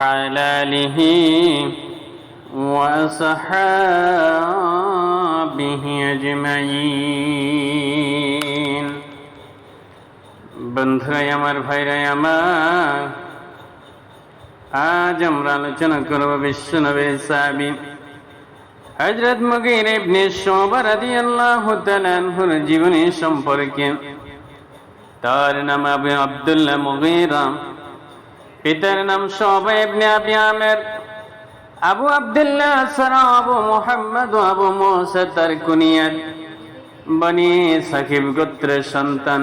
وعلى آله وأصحابه أجمعين বন্ধুরাই আমার ভাইরাই আমার আজ আমরা আলোচনা করব বিশ্ব নবীর সাহাবী হযরত মুগীর ইবনে শুবা রাদিয়াল্লাহু তাআলা আনহুর জীবনী সম্পর্কে তার নাম আবু আব্দুল্লাহ মুগীরা পিতার নাম ইবনে আবি আব্দুল্লাহ সারা আবু মুহাম্মদ আবু মুসা তার বনি সাকিব গোত্রের সন্তান।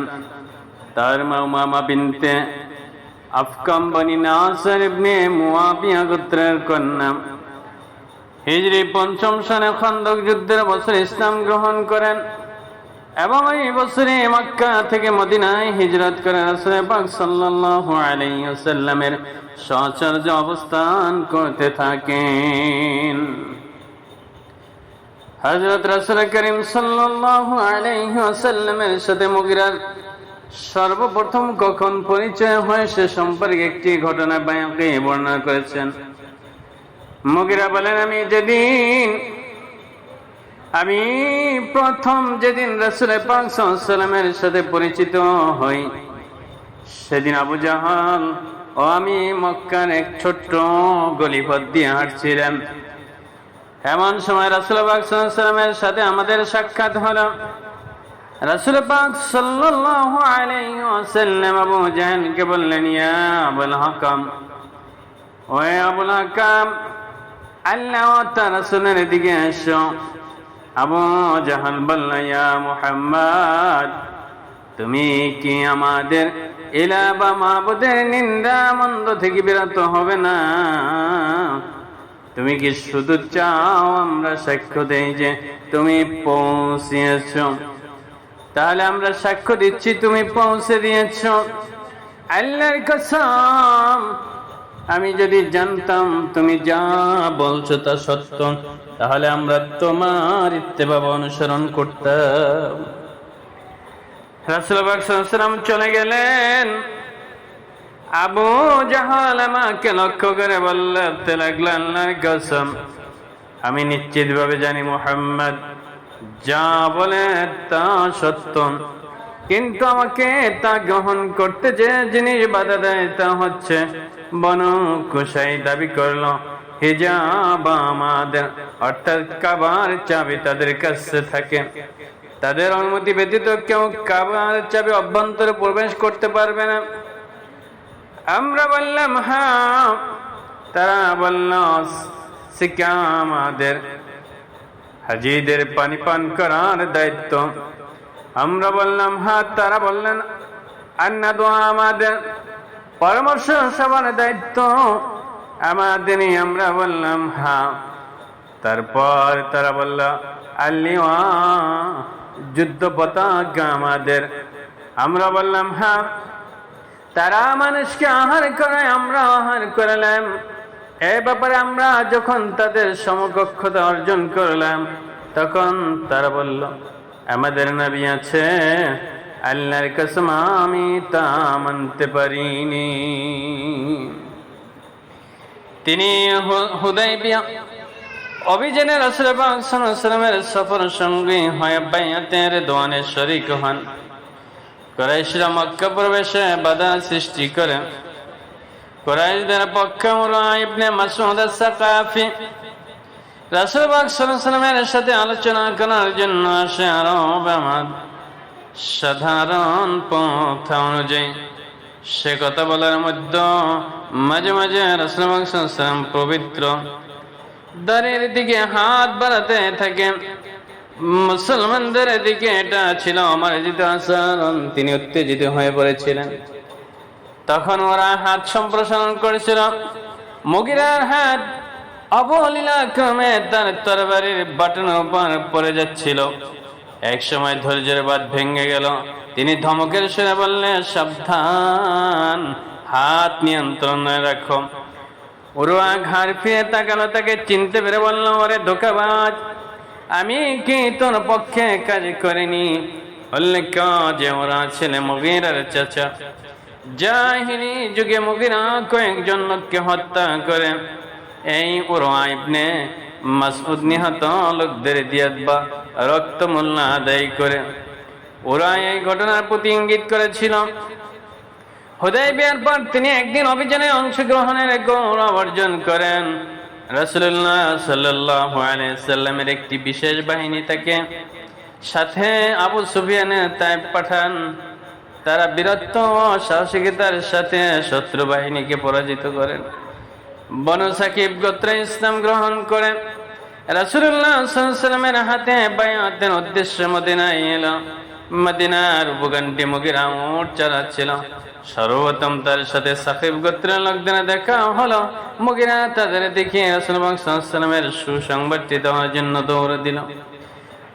তার মা উমামা বিনতে আফকাম বনি নাসর ইবনে মুয়াবিয়া গোত্রের কন্যা। হিজরি পঞ্চম সনে খন্দক যুদ্ধের বছর ইসলাম গ্রহণ করেন। এবং এই বছরে মক্কা থেকে মদিনায় হিজরত করে পাক সাল্লাল্লাহু আলাইহি ওয়াসাল্লামের সচর্য অবস্থান করতে থাকেন। হযরত রাসূল করিম সাল্লাল্লাহু আলাইহি ওয়াসাল্লামের সাথে মুগিরার সর্বপ্রথম কখন পরিচয় হয় সে সম্পর্কে একটি ঘটনা বায়াকে বর্ণনা করেছেন। মুগিরা বলেন, আমি যেদিন আমি প্রথম যেদিন রসুল পাকসালামের সাথে পরিচিত হই, সেদিন আবু জাহাল, ও আমি মক্কার এক ছোট্ট গলিপথ দিয়ে হাঁটছিলাম। এমন সময় রসুল পাকসালামের সাথে আমাদের সাক্ষাৎ হলো। রসুল পাক আবু জাহালকে বললেন, ইয়া আবুল হাকাম, ওয়ে আবুল হাকাম, আল্লাহ ও রাসূলের দিকে এসো। আবু জাহান বলল ইয়া মুহাম্মদ। তুমি কি আমাদের এলা বা মাবুদের নিন্দা মন্দ থেকে বিরত হবে না? তুমি কি শুধু চাও আমরা সাক্ষ্য দেই যে তুমি পৌঁছিয়েছ তাহলে আমরা সাক্ষ্য দিচ্ছি, তুমি পৌঁছে দিয়েছ। আল্লাহর কসম আমি যদি জানতাম তুমি যা বলছো তা সত্য, তাহলে আমরা তোমার ইত্তেবাব অনুসরণ করতাম। রাসুলাম চলে গেলেন। আবু জাহাল আমাকে লক্ষ্য করে বলতে লাগল আল্লাহর কসম, আমি নিশ্চিত ভাবে জানি মোহাম্মদ, যা বলে তা সত্য। কিন্তু আমাকে তা গ্রহণ করতে যে জিনিস বাধা দেয় তা হচ্ছে বন কুসাই দাবি করল, হিজাব আমাদের, অর্থাৎ কাবার চাবি তাদের কাছে থাকে। তাদের অনুমতি ব্যতীত কেউ কাবার চাবি অভ্যন্তরে প্রবেশ করতে পারবে না। আমরা বললাম হ্যাঁ। তারা বলল শিক্ষা আমাদের। হাজিদের পানি পান করার দায়িত্ব। আমরা বললাম হ্যাঁ। তারা বললেন, আন্না দোয়া আমাদের। পরামর্শ সবার দায়িত্ব। আমাদের আমরা বললাম হ্যাঁ তারপর তারা বলল আল্লিওয়া যুদ্ধ পতাকা আমাদের। আমরা বললাম হ্যাঁ তারা মানুষকে আহার করে, আমরা আহার করলাম। এ ব্যাপারে আমরা যখন তাদের সমকক্ষতা অর্জন করলাম, তখন তারা বলল, আমাদের নবী আছে আল্লাহর কসম আমি তা মানতে পারিনি। তিনি হুদাইবিয়া অভিযানের রসুলের সফর সঙ্গী হয় বাইয়াতের দোয়ানে শরিক হন। কুরাইশরা মক্কা প্রবেশে বাধা সৃষ্টি করে। কুরাইশদের পক্ষে ইবনে মাসুদ সাকাফি রাসূলুল্লাহ সাল্লাল্লাহু সাথে আলোচনা করার জন্য আসে আরব আমার সাধারণ পথ অনুযায়ী সে কথা বলার মধ্যে মাঝে মাঝে রাসূলুল্লাহ পবিত্র দ্বারের দিকে হাত বাড়াতে থাকেন। মুসলমানদের দিকে এটা ছিল আমার জিত আচরণ। তিনি উত্তেজিত হয়ে পড়েছিলেন। তখন ওরা হাত সম্প্রসারণ করেছিল। মুগিরার হাত অবলীলা ক্রমে তার তরবারির বাটন উপর পড়ে যাচ্ছিল। এক সময় ধৈর্যের বাদ ভেঙে গেল। তিনি ধমকের সুরে বললেন, সাবধান, হাত নিয়ন্ত্রণে রাখো। উরুয়া ঘাড় ফিরে তাকালো, তাকে চিনতে পেরে বলল, ওরে ধোকাবাজ, আমি কি তোর পক্ষে কাজ করিনি? বললে কাজে ওরা ছেলে মগিরার চাচা? জাহিরি যুগে মুগিরা কয়েকজন লোককে হত্যা করে। এই ওরা ইবনে মাসউদ নিহত লোকদের দিয়াত বা রক্ত মূল্য আদায় করে। ওরা এই ঘটনার প্রতি ইঙ্গিত করেছিল। হুদাই বিয়ার পর তিনি একদিন অভিযানে অংশগ্রহণের গৌরব অর্জন করেন। রসুল্লাহ সাল্লাহ সাল্লামের একটি বিশেষ বাহিনী তাকে সাথে আবু সুফিয়ানের তাই পাঠান। তারা বীরত্ব ও সাহসিকতার সাথে শত্রু বাহিনীকে পরাজিত করেন। বনু সাকিব গোত্রে ইসলাম গ্রহণ করেন রাসুল্লাহ সাল্লামের হাতে বায়াতের উদ্দেশ্য মদিনায় এলো। মদিনার উপগানটি মুগিরা উঠ চালাচ্ছিল। সর্বপ্রথম তার সাথে সাকিব গোত্রের লোকদের দেখা হলো। মুগিরা তাদের দেখে রাসুলের সুসংবাদটি দেওয়ার জন্য দৌড়ে দিল।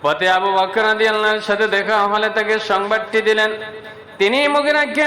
পথে আবু বকর আল্লাহর সাথে দেখা হলে তাকে সংবাদটি দিলেন। তিনি মুগিরাকে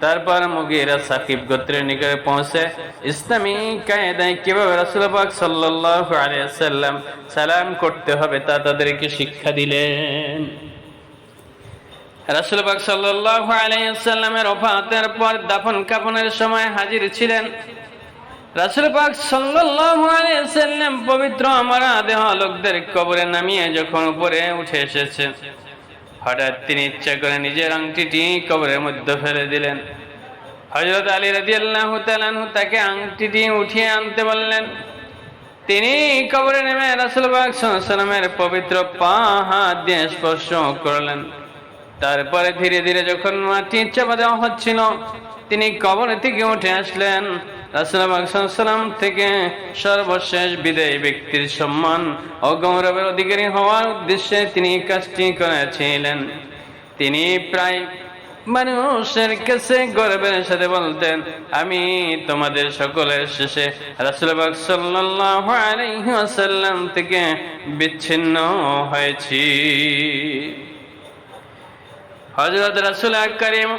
তারপর মুগিরা সাকিব গোত্রের নিকটে পৌঁছে ইসলামী কায়দায় কীভাবে রাসূল পাক সাল্লাল্লাহু আলাইহি সাল্লাম সালাম করতে হবে তা তাদেরকে শিক্ষা দিলেন। রাসূল পাক সাল্লাল্লাহু আলাইহি সাল্লামের ওফাতের পর দাফন কাফনের সময় হাজির ছিলেন। রাসূল পাক সাল্লাম পবিত্র আমার দেহ লোকদের কবরে নামিয়ে যখন উপরে উঠে এসেছে হঠাৎ তিনি ইচ্ছা করে নিজের আংটিটি কবরের মধ্যে ফেলে দিলেন। হজরত আলী তাআলা আনহু তাকে আংটিটি উঠিয়ে আনতে বললেন, তিনি কবরে নেমে রাসূল পাক সাল্লাল্লাহু পবিত্র পা, হাত দিয়ে স্পর্শ করলেন। তারপরে ধীরে ধীরে যখন মাটি চাপা দেওয়া হচ্ছিল, তিনি কবর থেকে উঠে আসলেন। রাসুলাম থেকে সর্বশেষ বিদায়ী ব্যক্তির সম্মান ও গৌরবের অধিকারী হওয়ার উদ্দেশ্যে তিনি কাজটি করেছিলেন। তিনি প্রায় মানুষের কাছে গর্বের সাথে বলতেন, আমি তোমাদের সকলের শেষে রাসুলবাগ আলাইসাল্লাম থেকে বিচ্ছিন্ন হয়েছি। হজরত রাসুল করিম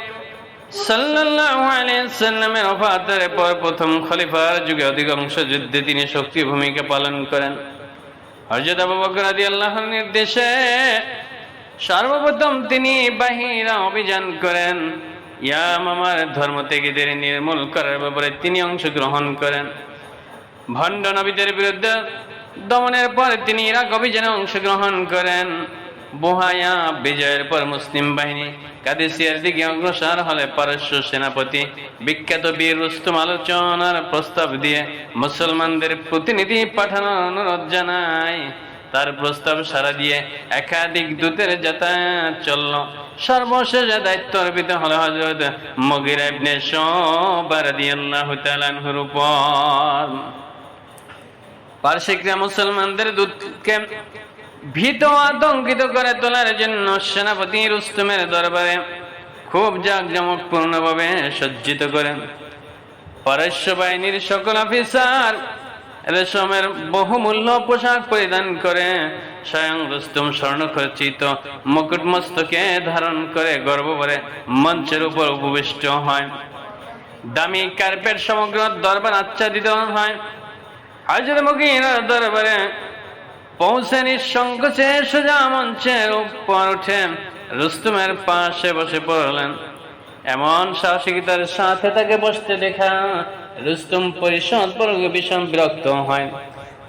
সাল্লামের ওফাতের পর প্রথম খলিফার যুগে অধিকাংশ যুদ্ধে তিনি শক্তি ভূমিকা পালন করেন। নির্দেশে সর্বপ্রথম তিনি অভিযান করেন। ইয়ামামার ধর্ম ত্যাগীদের নির্মূল করার ব্যাপারে তিনি অংশগ্রহণ করেন। ভণ্ড নবীদের বিরুদ্ধে দমনের পর তিনি ইরাক অভিযানে অংশগ্রহণ করেন। বোহায়া বিজয়ের পর মুসলিম বাহিনী কাদেসিয়ার দিকে অগ্রসর হলে পারস্য সেনাপতি বিখ্যাত বীর রুস্তম আলোচনার প্রস্তাব দিয়ে মুসলমানদের প্রতিনিধি পাঠানোর অনুরোধ জানায়। তার প্রস্তাব সারা দিয়ে একাধিক দূতের যাতায়াত চলল। সর্বশেষ দায়িত্ব অর্পিত হল হজরত মগির ইবনে পার্শ্বিকরা মুসলমানদের দূতকে ভীত আতঙ্কিত করে তোলার জন্য সেনাপতি রুস্তমের দরবারে খুব জাঁকজমকপূর্ণ ভাবে সজ্জিত করেন পারস্য বাহিনীর সকল অফিসার রেশমের বহুমূল্য পোশাক পরিধান করে স্বয়ং রুস্তম স্বর্ণ খচিত মুকুট মস্তকে ধারণ করে গর্ব করে মঞ্চের উপর উপবিষ্ট হয়। দামি কার্পেট সমগ্র দরবার আচ্ছাদিত হয়। হাজর মুগির দরবারে পৌঁছে নিঃসংকোচে সোজা মঞ্চের উপর উঠে রুস্তুমের পাশে বসে পড়লেন। এমন সাহসিকতার সাথে তাকে বসতে দেখা রুস্তুম পরিষদ বর্গ ভীষণ বিরক্ত হয়।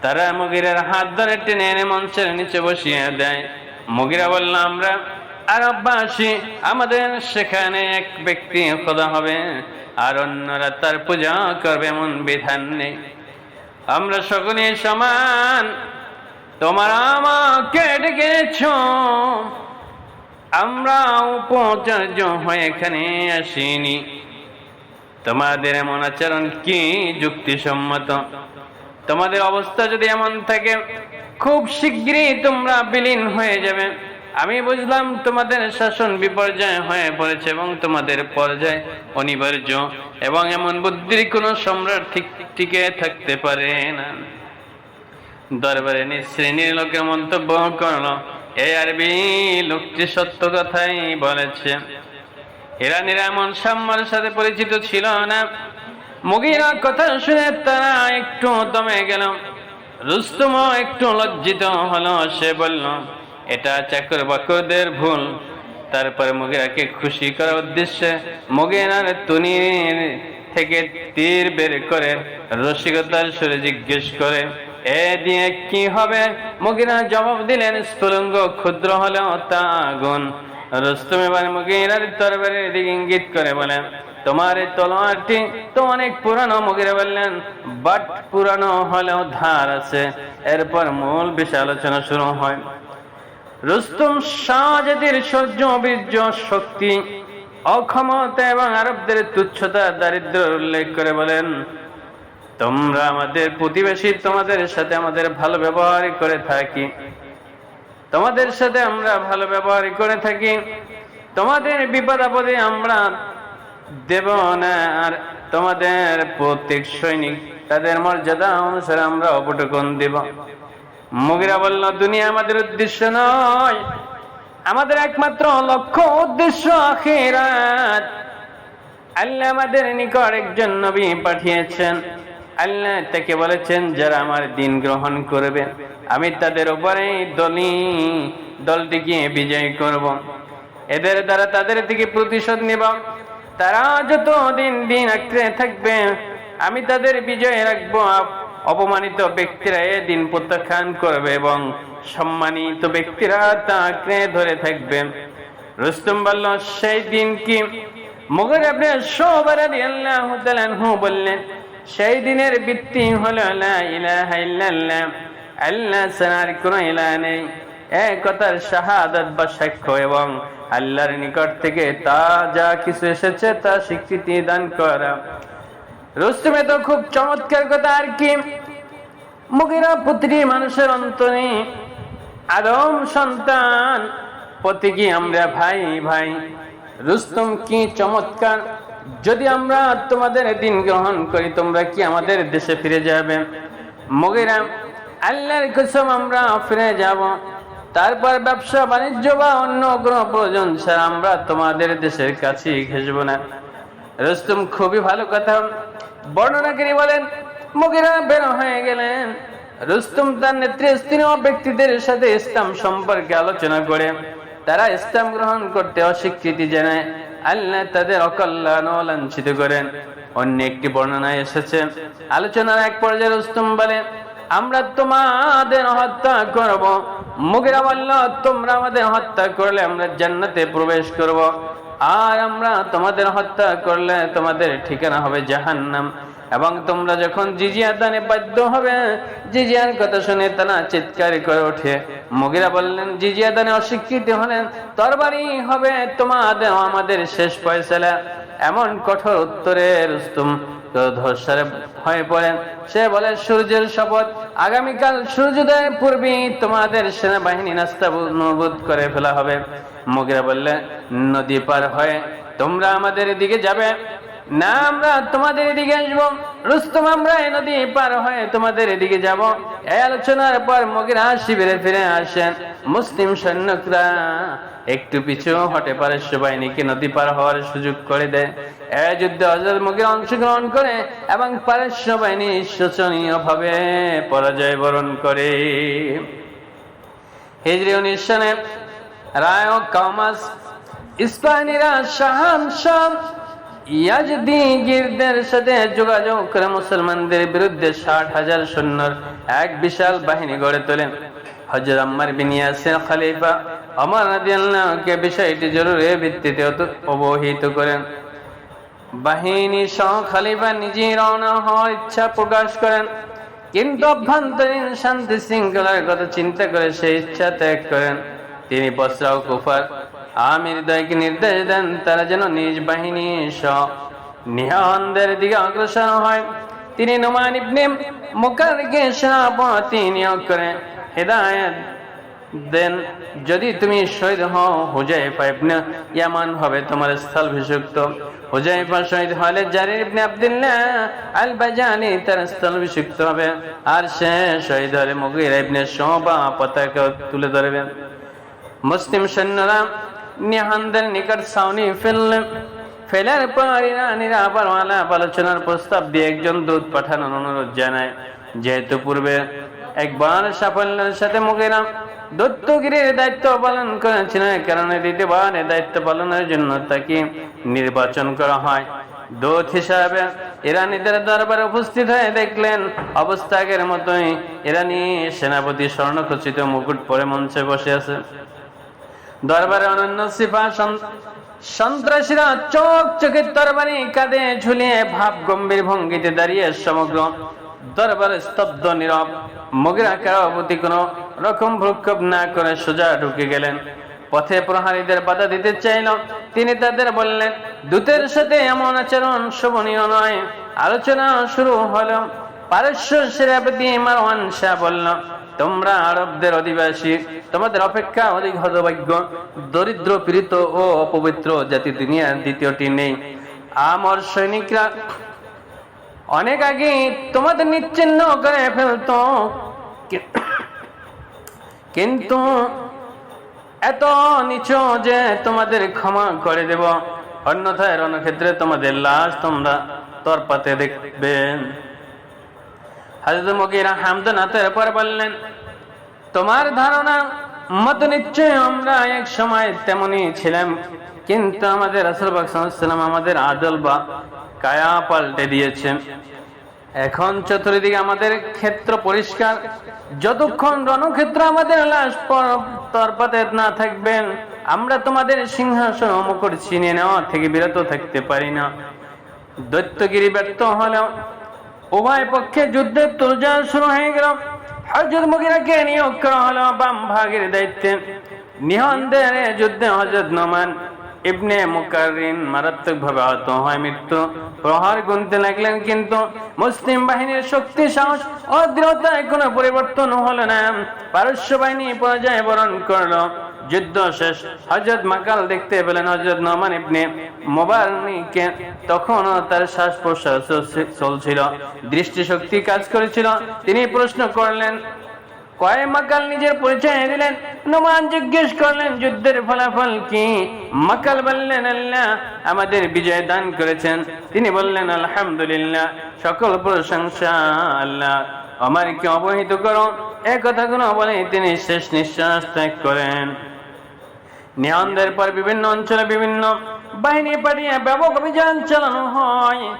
তারা মুগিরের হাত ধরে টেনে এনে মঞ্চের নিচে বসিয়ে দেয়। মুগিরা বলল, আমরা আরববাসী, আমাদের সেখানে এক ব্যক্তি খোদা হবে, আর অন্যরা তার পূজা করবে এমন বিধান নেই। আমরা সকলে সমান তোমার আমাকে ডেকেছ। আমরা উপচার্য হয়ে এখানে আসিনি। তোমাদের এমন আচরণ কি যুক্তিসম্মত? তোমাদের অবস্থা যদি এমন থাকে, খুব শীঘ্রই তোমরা বিলীন হয়ে যাবে। আমি বুঝলাম তোমাদের শাসন বিপর্যয় হয়ে পড়েছে এবং তোমাদের পর্যায় অনিবার্য এবং এমন বুদ্ধির কোনো সম্রাট ঠিক টিকে থাকতে পারে না। দরবারে নি শ্রেণির লোকের মন্তব্য করল। এই আরবি লোকটি সত্য কথাই বলেছে। ইরানিরা এমন সাম্যর সাথে পরিচিত ছিল না। মুগিরা কথা শুনে তারা একটু দমে গেল। রুস্তম একটু লজ্জিত হলো, সে বলল, এটা চাকর বাকরদের ভুল। তারপরে মুগিরাকে খুশি করার উদ্দেশ্যে মুগিরার তুনির থেকে তীর বের করে রসিকতার সুরে জিজ্ঞেস করে এ দিয়ে কি হবে? মুগিরা জবাব দিলেন স্ফুলঙ্গ ক্ষুদ্র হলেও তা আগুন রুস্তম এবার মুগিরার তরবারের দিকে ইঙ্গিত করে বলেন, তোমার এই তলোয়ারটি তো অনেক পুরানো, মুগিরা বললেন, বাট পুরানো হলেও ধার আছে। এরপর মূল বিষয় আলোচনা শুরু হয়। রুস্তম শাহজাদির সহ্য বীর্য, শক্তি, অক্ষমতা এবং আরবদের তুচ্ছতা দারিদ্র উল্লেখ করে বলেন তোমরা আমাদের প্রতিবেশী, তোমাদের সাথে আমাদের ভালো ব্যবহার করে থাকি। তোমাদের সাথে আমরা ভালো ব্যবহার করে থাকি। তোমাদের বিপদ আপদে আমরা দেব না, আর তোমাদের প্রত্যেক সৈনিক তাদের মর্যাদা অনুসারে আমরা অপটকন দেব। মুগিরা বলল, দুনিয়া আমাদের উদ্দেশ্য নয়। আমাদের একমাত্র লক্ষ্য উদ্দেশ্য আখিরাত। আল্লাহ আমাদের নিকট একজন নবী পাঠিয়েছেন। আল্লাহ তাকে বলেছেন, যারা আমার দিন গ্রহণ করবে, আমি তাদের উপরে দলি দলটিকে বিজয় করব। এদের দ্বারা তাদের থেকে প্রতিশোধ নেব। তারা যত দিন দিন আঁকড়ে থাকবে, আমি তাদের বিজয় রাখব। অপমানিত ব্যক্তিরা এ দিন প্রত্যাখ্যান করবে এবং সম্মানিত ব্যক্তিরা তা আঁকড়ে ধরে থাকবে। রুস্তম বলল, সেই দিন কি? মুগর আপনি সবার বললেন সেই দিনের বৃত্তি হলো আল্লাহ ইলাহ নেই। বা সাক্ষ্য এবং নিকট থেকে তা যা কিছু এসেছে তা দান করা। রুস্তমে তো খুব চমৎকার কথা আর কি। পুত্রী মানুষের অন্তরে আদম সন্তান প্রতীকী আমরা ভাই ভাই। রুস্তম কি চমৎকার যদি আমরা তোমাদের দিন গ্রহণ করি, তোমরা কি আমাদের দেশে ফিরে যাবে? মগিরা, আল্লাহর কসম আমরা ফিরে যাব। তারপর ব্যবসা বাণিজ্য বা অন্য কোনো প্রয়োজন ছাড়া আমরা তোমাদের দেশের কাছেই ঘেসবো না। রুস্তম, খুবই ভালো কথা। বর্ণনাকারী বলেন, মুগিরা বের হয়ে গেলেন। রুস্তম তার নেতৃস্থানীয় ব্যক্তিদের সাথে ইসলাম সম্পর্কে আলোচনা করে, তারা ইসলাম গ্রহণ করতে অস্বীকৃতি জানায়। আল্লাহ তাদের অকল্যাণ লাঞ্ছিত করেন। অন্য একটি বর্ণনায় এসেছে, আলোচনার এক পর্যায়ে রুস্তম বলে, আমরা তোমাদের হত্যা করব। মুগিরা বলল তোমরা আমাদের হত্যা করলে আমরা জান্নাতে প্রবেশ করব। আর আমরা তোমাদের হত্যা করলে তোমাদের ঠিকানা হবে জাহান্নাম। এবং তোমরা যখন জিজিয়া দানে বাধ্য হবে, জিজিয়ার কথা শুনে তারা চিৎকার করে ওঠে। মুগিরা বললেন, জিজিয়া দানে অস্বীকৃতি হলেন, তরবারি হবে তোমাদের, আমাদের শেষ ফয়সালা। এমন কঠোর উত্তরে রুস্তুম হয়ে পড়েন। সে বলে, সূর্যের শপথ, আগামীকাল সূর্যোদয়ের পূর্বে তোমাদের সেনাবাহিনী নাস্তা অনুবোধ করে ফেলা হবে। মুগিরা বললে নদী পার হয়ে তোমরা আমাদের দিকে যাবে। না, আমরা তোমাদের এদিকে আসব। রুস্তম, আমরা এই নদী পার হয়ে তোমাদের এদিকে যাব। এই আলোচনার পর মগিরা শিবিরে ফিরে আসেন। মুসলিম সৈন্যকরা একটু পিছু হটে পারস্য বাহিনীকে নদী পার হওয়ার সুযোগ করে দেয়। যুদ্ধে মগিরা অংশগ্রহণ করে এবং পারস্য বাহিনী শোচনীয় ভাবে পরাজয় বরণ করে। হিজরি উনিশ সনে রায় কামাস শাহান শাহ ইয়াজদি যোগাযোগ করে মুসলমানদের বিরুদ্ধে এক বিশাল বাহিনী গড়ে তোলেন। হজর ভিত্তিতে অবহিত করেন। বাহিনী সহ খলিফা নিজেই রওনা হওয়ার ইচ্ছা প্রকাশ করেন। কিন্তু অভ্যন্তরীণ শান্তি শৃঙ্খলার কথা চিন্তা করে সেই ইচ্ছা ত্যাগ করেন। তিনি বসরাও কুফার আমির দয়কে নির্দেশ দেন, তারা যেন নিজ বাহিনী নিহনদের দিকে অগ্রসর হয়। তিনি নোমান ইবনে মুকারকে সেনাপতি নিয়োগ করে হেদায়ত দেন। যদি তুমি শহীদ হও, হুজাইফা ইবনে ইয়ামান হবে তোমার স্থল ভিষুক্ত হুজাইফা শহীদ হলে জারির ইবনে আব্দুল্লাহ আল বাজানি তার স্থল ভিষুক্ত হবে। আর সে শহীদ হলে মুগিরা ইবনে শোভা পতাকা তুলে ধরবে। মুসলিম সৈন্যরা নিহানদের নিকট সাউনি ফেললেন ফেলার পর ইরানিরা আবার আলোচনার প্রস্তাব দিয়ে একজন দূত পাঠানোর অনুরোধ জানায়। যেহেতু পূর্বে একবার সাফল্যের সাথে মুগেরা দত্তগিরির দায়িত্ব পালন করেছিলেন কারণে দ্বিতীয়বার এ দায়িত্ব পালনের জন্য তাকে নির্বাচন করা হয়। দূত হিসাবে ইরানিদের দরবারে উপস্থিত হয়ে দেখলেন, অবস্থা আগের মতোই। ইরানি সেনাপতি স্বর্ণখচিত মুকুট পরে মঞ্চে বসে আছে। দরবারে অনন্য সিফাসন সন্ত্রাসীরা চোখ চোখের তরবারি কাঁধে ঝুলিয়ে ভাব গম্ভীর ভঙ্গিতে দাঁড়িয়ে সমগ্র দরবারে স্তব্ধ নীরব। মগিরা কারও প্রতি কোনো রকম ভ্রুক্ষেপ না করে সোজা ঢুকে গেলেন। পথে প্রহারীদের বাধা দিতে চাইল। তিনি তাদের বললেন, দূতের সাথে এমন আচরণ শোভনীয় নয়। আলোচনা শুরু হলো। পারস্য সেনাপতি মারওয়ান শাহ বলল, তোমরা আরবদের অধিবাসী, তোমাদের অপেক্ষা অধিক হতভাগ্য। দরিদ্র, পীড়িত ও অপবিত্র জাতি দুনিয়ার দ্বিতীয়টি নেই। আমার সৈনিকরা অনেক আগে তোমাদের নিচ্ছিন্ন করে ফেলতো। কিন্তু এত নিচু যে তোমাদের ক্ষমা করে দেব। অন্যথায় রণক্ষেত্রে তোমাদের লাশ তোমরা তরপাতে দেখবে। হাজরত মকিরা হামদনাথের পর বললেন, তোমার ধারণা মত নিশ্চয় আমরা এক সময় তেমনই ছিলাম, কিন্তু আমাদের আসল বাকসালাম আমাদের আদল বা কায়া পাল্টে দিয়েছেন। এখন চতুর্দিকে আমাদের ক্ষেত্র পরিষ্কার, যতক্ষণ রণক্ষেত্র আমাদের লাশ তরপাতে না থাকবেন আমরা তোমাদের সিংহাসন মুকুট ছিনিয়ে নেওয়া থেকে বিরত থাকতে পারি না। দৈত্যগিরি ব্যর্থ হলেও উভয় পক্ষে যুদ্ধের তোরজা শুরু হয়ে গেল। হজরত মুগিরাকে নিয়োগ করা হলো বাম ভাগের দায়িত্বে। নিহনদের যুদ্ধে হজরত নোমান ইবনে মুকারিন মারাত্মকভাবে আহত হয় মৃত্যু। প্রহার গুনতে লাগলেন কিন্তু মুসলিম বাহিনীর শক্তি, সাহস ও দৃঢ়তায় কোনো পরিবর্তন হলো না। পারস্য বাহিনী পরাজয় বরণ করল। যুদ্ধ শেষ। হজরত মাকাল দেখতে পেলেন হজরত নমান ইবনে মোবারনিকে তখনও তার শ্বাস প্রশ্বাস চলছিল। দৃষ্টিশক্তি কাজ করেছিল। তিনি প্রশ্ন করলেন, কয় মাকাল নিজের পরিচয় দিলেন? নোমান জিজ্ঞেস করলেন, যুদ্ধের ফলাফল কি? মাকাল বললেন, আল্লাহ আমাদের বিজয় দান করেছেন। তিনি বললেন, আলহামদুলিল্লাহ, সকল প্রশংসা আল্লাহ। আমার আমারকে অবহিত করো। এ কথাগুলো বলে তিনি শেষ নিঃশ্বাস ত্যাগ করেন। নিহনদের পর বিভিন্ন অঞ্চলে বিভিন্ন বাহিনী পাঠিয়ে ব্যাপক অভিযান চালানো হয়।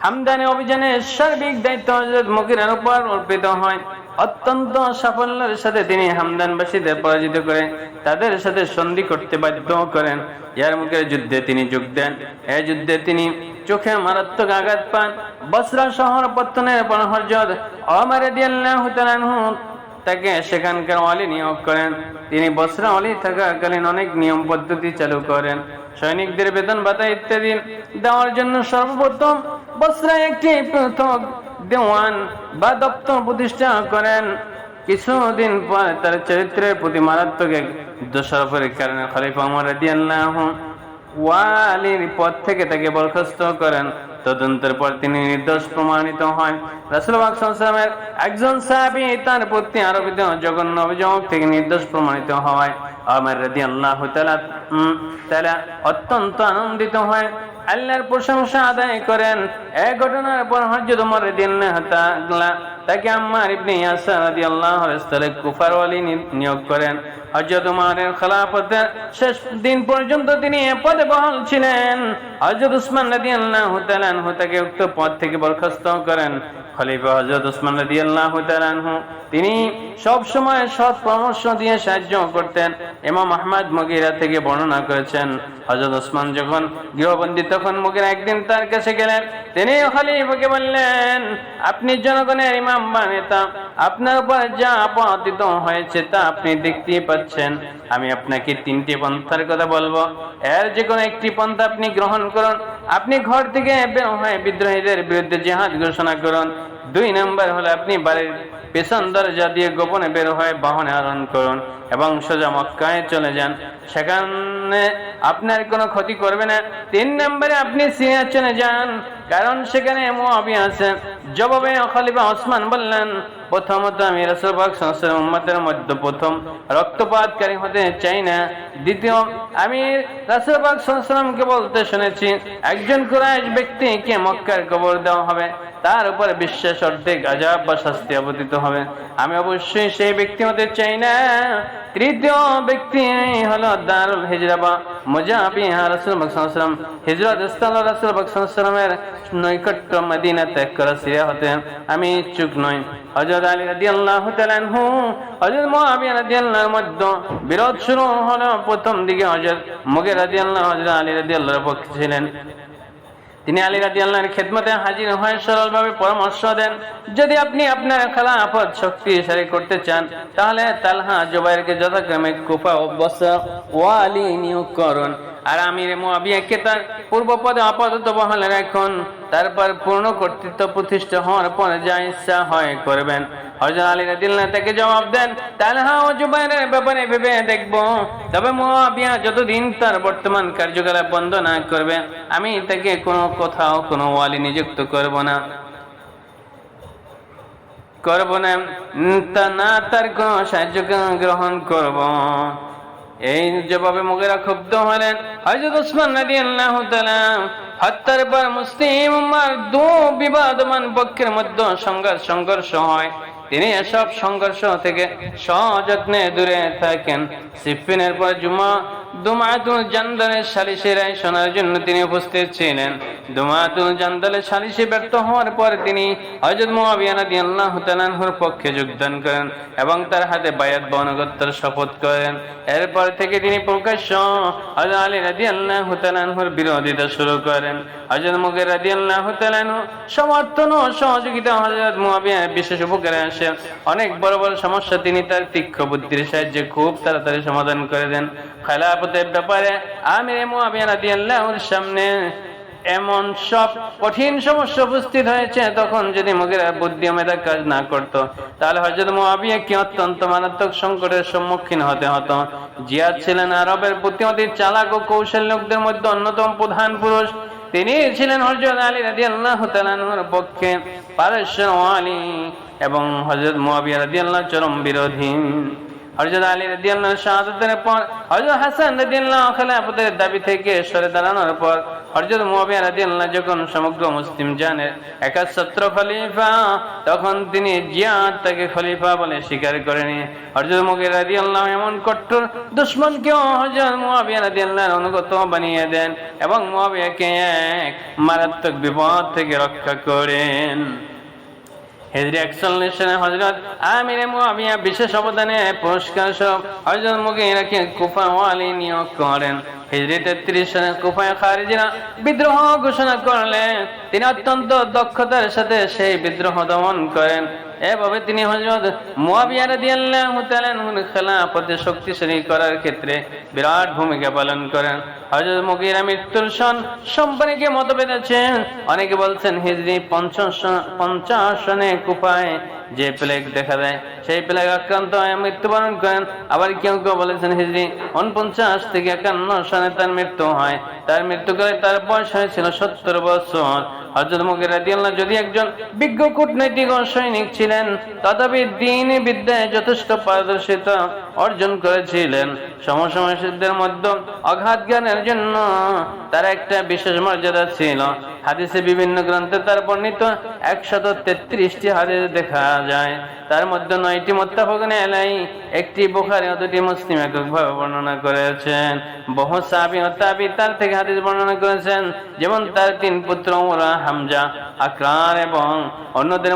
হামদানি অভিযানের সার্বিক দায়িত্ব হয়। অত্যন্ত সাফল্যের সাথে তিনি হামদানবাসীদের পরাজিত করে তাদের সাথে সন্ধি করতে বাধ্য করেন। ইয়ার মুখের যুদ্ধে তিনি যোগ দেন। এই যুদ্ধে তিনি চোখে মারাত্মক আঘাত পান। বসরা শহর পত্তনের পর অমর আনহু তাকে সেখানকার অলি নিয়োগ করেন। তিনি বসরা অলি থাকাকালীন অনেক নিয়ম পদ্ধতি চালু করেন। সৈনিকদের বেতন ভাতা ইত্যাদি দেওয়ার জন্য সর্বপ্রথম বসরা একটি পৃথক দেওয়ান বা দপ্তর প্রতিষ্ঠা করেন। কিছুদিন পর তার চরিত্রের প্রতি মারাত্মক এক দোষারোপের কারণে খলিফা ওমর রাদিয়াল্লাহু ওয়ালির পদ থেকে তাকে বরখাস্ত করেন। তদন্তের পর তিনি নির্দোষ প্রমাণিত হয় রাসুলের একজন সাহাবি তার প্রতি আরোপিত জঘন্য অভিযোগ থেকে নির্দোষ প্রমাণিত হওয়ায় আমার রাদি আল্লাহ তারা অত্যন্ত আনন্দিত হয়। আল্লাহর প্রশংসা আদায় করেন। এই ঘটনার পর হজরত উমর রাদিয়াল্লাহু তাকে আম্মার ইবনে ইয়াসার রাদিয়াল্লাহু স্থলে কুফার ওয়ালি নিয়োগ করেন। হজরত উমারের দিন পর্যন্ত তিনি ছিলেন। হজরত উসমান রাদিয়াল্লাহু তাআলা উক্ত পদ থেকে বরখাস্ত করেন। খলিফা হজরত উসমান তাআলা আনহু, তিনি সব সময় সৎ পরামর্শ দিয়ে সাহায্য করতেন। ইমাম আহমদ মগিরা থেকে বর্ণনা করেছেন হজরত ওসমান যখন গৃহবন্দী তখন মগিরা একদিন তার কাছে গেলেন, তিনি খলিফাকে বললেন, আপনি জনগণের ইমাম বা নেতা, আপনার উপর যা আপতিত হয়েছে তা আপনি দেখতেই পাচ্ছেন। আমি আপনাকে তিনটি পন্থার কথা বলব। এর যে কোনো একটি পন্থা আপনি গ্রহণ করুন আপনি ঘর থেকে হয়ে বিদ্রোহীদের বিরুদ্ধে জেহাদ ঘোষণা করুন। দুই নম্বর হলো আপনি বাড়ির পেছন দরজা দিয়ে গোপনে বের হয়ে বাহনে আরোহণ করুন এবং সোজা মক্কায় চলে যান। সেখানে আপনার কোনো ক্ষতি করবে না। তিন নম্বরে আপনি সিরিয়া চলে যান, কারণ সেখানে মুআবিয়া আছে। জবাবে খলিফা ওসমান বললেন প্রথমত আমি রাসূলুল্লাহ সাল্লাল্লাহু উম্মতের মধ্যে প্রথম। রক্তপাতকারী হতে চাই না। দ্বিতীয়, আমি রাসূলুল্লাহ সাল্লাল্লাহু বলতে শুনেছি, একজন কুরাইশ ব্যক্তিকে মক্কার কবর দেওয়া হবে। তার উপরে বিশ্বাস অর্ধেক আজাব বা শাস্তি অবতীত হবে। আমি অবশ্যই সেই ব্যক্তি হতে চাই না। তৃতীয় ব্যক্তি হলো দারুল হিজরা বা মুজাহিয়া রাসূল সাল্লাল্লাহু হিজরত স্থল রাসূল সাল্লাল্লাহু নৈকট্য মদিনা ত্যাগ করা সিরিয়া হতে আমি ইচ্ছুক নই। আলী আলী তিনি আলী রাজি আল্লাহর খেদমতে হাজির হয়ে সরলভাবে পরামর্শ দেন, যদি আপনি আপনার খেলাফত শক্তিশালী করতে চান, তাহলে তালহা জুবাইরকে যথাক্রমে ও বসরা ওয়ালি নিয়োগ করুন। আর আমির মুয়াবিয়াকে তার পূর্ব পদে আপাতত বহালে রাখুন। তারপর পূর্ণ কর্তৃত্ব প্রতিষ্ঠা হওয়ার পরে যা ইচ্ছা হয় করবেন। হযরত আলী রাদিয়াল্লাহু তাকে জবাব দেন, তালহা ও জুবাইরের ব্যাপারে ভেবে দেখব। তবে মুয়াবিয়া যতদিন তার বর্তমান কার্যকলাপ বন্ধ না করবে, আমি তাকে কোনো কোথাও কোনো ওয়ালি নিযুক্ত করব না। করব না না তার কোনো সাহায্য গ্রহণ করব। এই জবাবে মুগেরা ক্ষুব্ধ হলেন। হজরত উসমান রাদিয়াল্লাহু তাআলা হত্যার পর মুসলিম উম্মার দু বিবাদমান পক্ষের মধ্যে সংঘর্ষ সংঘর্ষ হয়। তিনি এসব সংঘর্ষ থেকে সযত্নে দূরে থাকেন। সিফিনের পর জুমা দুমাতুল জান্দালের সালিশে রায় শোনার জন্য তিনি উপস্থিত সালিশে হওয়ার পর তিনি পক্ষে যোগদান করেন এবং তার হাতে বায়াত বনগত্তর শপথ করেন। এরপর থেকে তিনি প্রকাশ্য হযরত আলী রাদিয়াল্লাহু তাআলার বিরোধিতা শুরু করেন। হযরত মুগির রাদিয়াল্লাহু তাআলা সমর্থন ও সহযোগিতা মুআবিয়া বিশেষ উপকারে আসে। অনেক বড় বড় সমস্যা তিনি তার তীক্ষ্ণ বুদ্ধির সাহায্যে খুব তাড়াতাড়ি সমাধান করে দেন। খেলাফতের ব্যাপারে আমির মুআবিয়া সামনে এমন সব কঠিন সমস্যা উপস্থিত হয়েছে, তখন যদি মুগের বুদ্ধি মেধা কাজ না করত, তাহলে হজরত মুআবিয়া কি অত্যন্ত মারাত্মক সংকটের সম্মুখীন হতে হতো। জিয়াদ ছিলেন আরবের বুদ্ধিমতী চালাক ও কৌশল লোকদের মধ্যে অন্যতম প্রধান পুরুষ। তিনি ছিলেন হজরত আলী রাদিয়াল্লাহু তাআলার পক্ষে পারস্য আলী এবং হজরত মুআবিয়া রাদিয়াল্লাহু চরম বিরোধী। হযরত আলী রাদিয়াল্লাহু শাহাদাতের পর, হযরত হাসান রাদিয়াল্লাহু খেলাফতের দাবি থেকে সরে দাঁড়ানোর পর, হযরত মুআবিয়া রাদিয়াল্লাহু যখন সমগ্র মুসলিম জানের একাচ্ছত্র খলিফা, তখন তিনি জিয়াদ তাকে খলিফা বলে স্বীকার করেনি। হযরত মুগির রাদিয়াল্লাহু এমন কট্টর দুশমনকেও হযরত মুআবিয়া রাদিয়াল্লাহু অনুগত বানিয়ে দেন এবং মুআবিয়াকে এক মারাত্মক বিপদ থেকে রক্ষা করেন। হেজরি বিশেষ অবদানে পুরস্কার সব নিয়োগ করেন। হিজরি তেত্রিশ বিদ্রোহ ঘোষণা করলেন। তিনি অত্যন্ত দক্ষতার সাথে সেই বিদ্রোহ দমন করেন। এভাবে তিনি হজরত খেলাফতে শক্তিশালী করার ক্ষেত্রে বিরাট ভূমিকা পালন করেন। হযরত মুগিরা মৃত্যুর সন সম্পর্কে মতভেদ আছে অনেকে বলছেন হিজরি পঞ্চাশ পঞ্চাশ সনে কুফায় যে প্লেগ দেখা দেয়, সেই প্লেগ আক্রান্ত হয়ে মৃত্যুবরণ করেন। আবার কেউ কেউ বলেছেন হিজরি উনপঞ্চাশ থেকে একান্ন সনে তার মৃত্যু হয়। তার মৃত্যুকালে তার বয়স হয়েছিল সত্তর বছর। হজরত মুগির রাদিয়াল্লাহু যদি একজন বিজ্ঞ কূটনৈতিক ও সৈনিক ছিলেন, তথাপি দিন বিদ্যায় যথেষ্ট পারদর্শিতা অর্জন করেছিলেন। সমসমস্যদের মধ্যে অগাধ জ্ঞানের জন্য তার একটা বিশেষ মর্যাদা ছিল। হাদিসে বিভিন্ন গ্রন্থে তার বর্ণিত একশত তেত্রিশটি হাদিস দেখা যায়। তার মধ্যে নয়টি মোত্তাফাকুন এলাই একটি বুখারী ও দুটি মুসলিম এককভাবে বর্ণনা করেছেন। বহু সাহাবী ও তাবী তার থেকে হাদিস বর্ণনা করেছেন, যেমন তার তিন পুত্র ওমর হামজা আকরার এবং অন্যদের